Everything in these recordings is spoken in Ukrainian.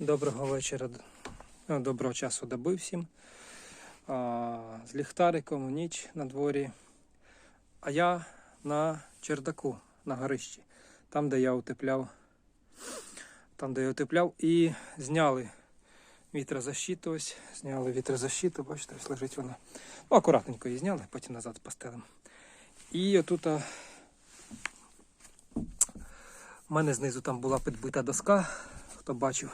Доброго вечора, доброго часу доби всім. З ліхтариком ніч на дворі. А я на чердаку, на горищі, там, де я утепляв. Там, де я утепляв, і зняли вітрозащиту. Ось, зняли вітрозащиту, бачите, ось лежить вона. Ну, акуратненько її зняли, потім назад постелимо. І отут в мене знизу там була підбита доска, хто бачив.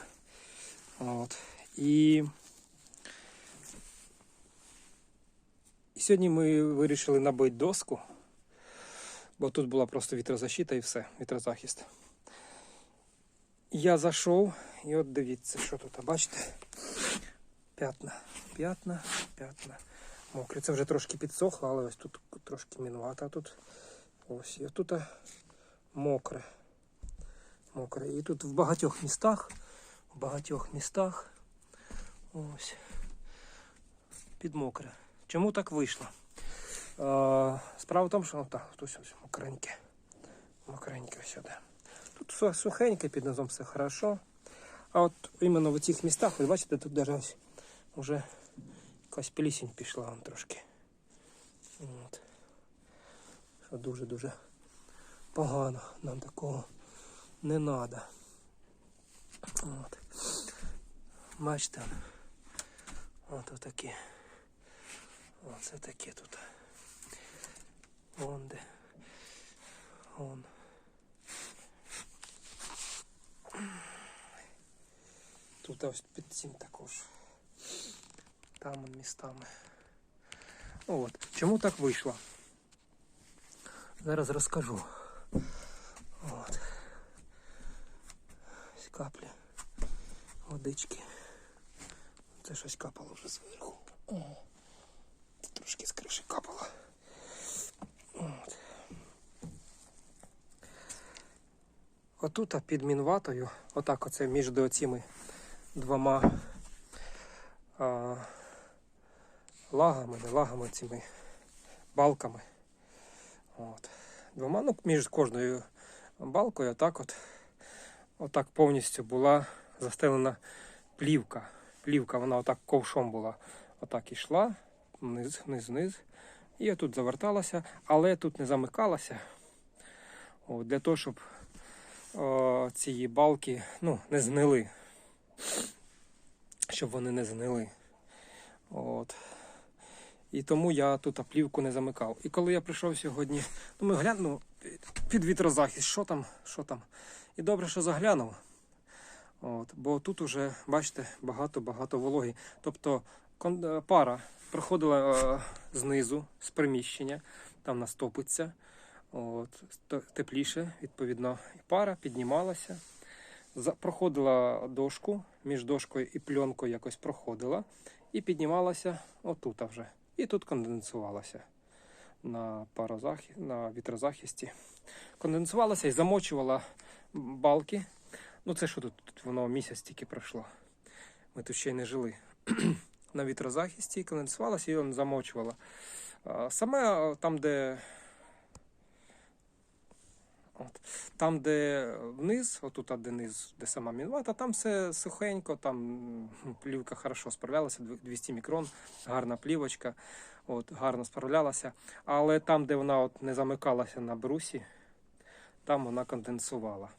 От. І... і сьогодні ми вирішили набити доску, бо тут була просто вітрозащита і все, вітрозахист. Я зайшов, і от дивіться, що тут, бачите? П'ятна, п'ятна, п'ятна. Мокре. Це вже трошки підсохло, але ось тут трошки мінувато тут. Ось, і тут мокре. Мокре. І тут в багатьох містах в багатьох містах. Ось. Під мокре. Чому так вийшло? Е, справа в тому, що ну, так, тут ось мокреньке. Мокреньке сюди. Тут сухеньке, під низом все хорошо. А от іменно в цих містах, ви бачите, тут ось вже якась плісінь пішла вон трошки. От. Що дуже-дуже погано. Нам такого не треба. От. Бачите. От отакі. Оце таке тут. Вон де. Вон. Тут ось під цим також. Там он містами. Ну от. Чому так вийшло? Зараз розкажу. От. Ось каплі водички. Це щось капало вже зверху. О, трошки з криші капало. От. Отут під мінватою, отак оце між оціми двома а, лагами, не лагами цими балками. От. Двома, ну, між кожною балкою, отак от, отак повністю була застелена плівка. Плівка, вона отак ковшом була. Отак ішла, вниз, вниз, вниз. І тут заверталася, але тут не замикалася. От, для того, щоб о, ці балки ну, не знили. Щоб вони не знили. От. І тому я тут плівку не замикав. І коли я прийшов сьогодні, думаю, гляну під вітрозахист, що там, що там. І добре, що заглянув. От, бо тут уже, бачите, багато-багато вологи. Тобто е, пара проходила е, знизу, з приміщення, там настопиться. От, тепліше, відповідно, пара піднімалася, за, проходила дошку, між дошкою і пленкою якось проходила, і піднімалася отут вже. І тут конденсувалася на парозахі... на вітрозахисті. Конденсувалася і замочувала балки. Ну це що тут? Тут воно місяць тільки пройшло. Ми тут ще й не жили. На вітрозахисті конденсувалася і він замочувала. Саме там, де. От. Там, де вниз, отут, де низ, де сама мінвата, там все сухенько, там плівка хорошо справлялася, 200 мікрон, гарна плівочка, от, гарно справлялася. Але там, де вона от не замикалася на брусі, там вона конденсувала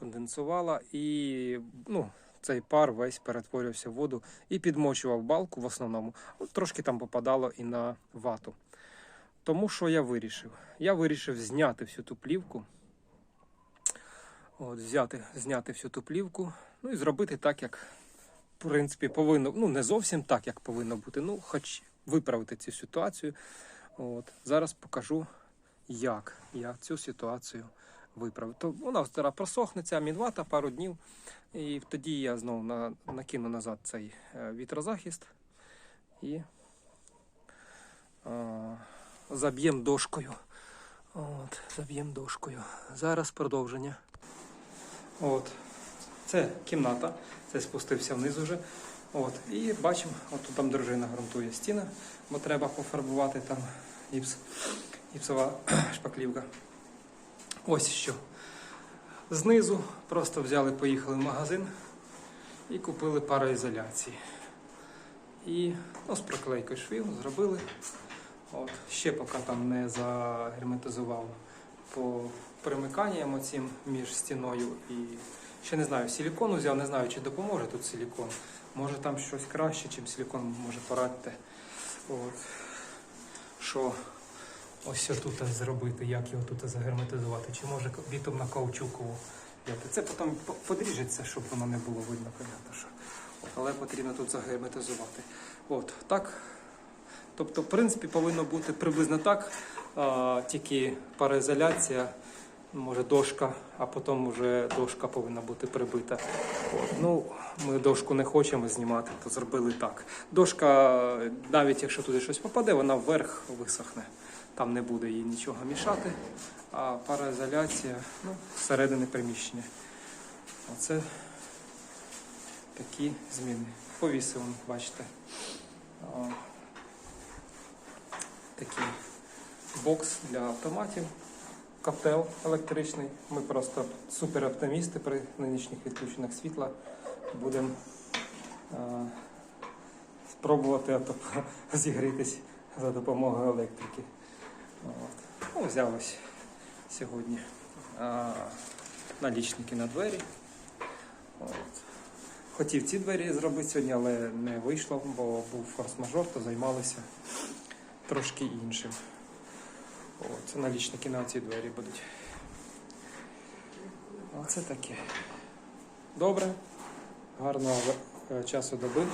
конденсувала і ну, цей пар весь перетворювався в воду і підмочував балку в основному. Трошки там попадало і на вату. Тому що я вирішив? Я вирішив зняти всю ту плівку. От, взяти, зняти всю ту плівку, ну і зробити так, як в принципі повинно. Ну, не зовсім так, як повинно бути. Ну, хоч виправити цю ситуацію. От, зараз покажу, як я цю ситуацію виправив. Вона зараз просохне мінвата пару днів. І тоді я знову на, накину назад цей е, вітрозахист і е, заб'єм дошкою. От, заб'єм дошкою. Зараз продовження. От. Це кімната. Це спустився вниз уже. От. І бачимо, от тут там дружина грунтує стіни, бо треба пофарбувати там гіпс, гіпсова шпаклівка. Ось що. Знизу просто взяли, поїхали в магазин. І купили пароізоляції. І ну, з приклейкою швів зробили. От. Ще поки там не загерметизував по примиканням оцім між стіною і ще не знаю, силікон взяв, не знаю, чи допоможе тут силікон. Може там щось краще, чим силікон, може порадьте. От. Що ось тут зробити, як його тут загерметизувати, чи може бітом на каучукову. Це потім по- подріжеться, щоб воно не було видно, що. Але потрібно тут загерметизувати. От, так. Тобто, в принципі, повинно бути приблизно так, а, тільки пароізоляція, може дошка, а потім вже дошка повинна бути прибита. От. Ну, ми дошку не хочемо знімати, то зробили так. Дошка, навіть якщо туди щось попаде, вона вверх висохне. Там не буде їй нічого мішати. А пароізоляція ну, зсередини приміщення. Оце такі зміни. Повісив, бачите. О, Такий бокс для автоматів, котел електричний. Ми просто супер оптимісти при нинішніх відключеннях світла. Будемо спробувати зігрітись за допомогою електрики. Ну, взяв ось сьогодні налічники на двері. От. Хотів ці двері зробити сьогодні, але не вийшло, бо був форс-мажор, то займалися трошки іншим. От, налічники на ці двері будуть. Оце таке. Добре, гарного е, часу доби.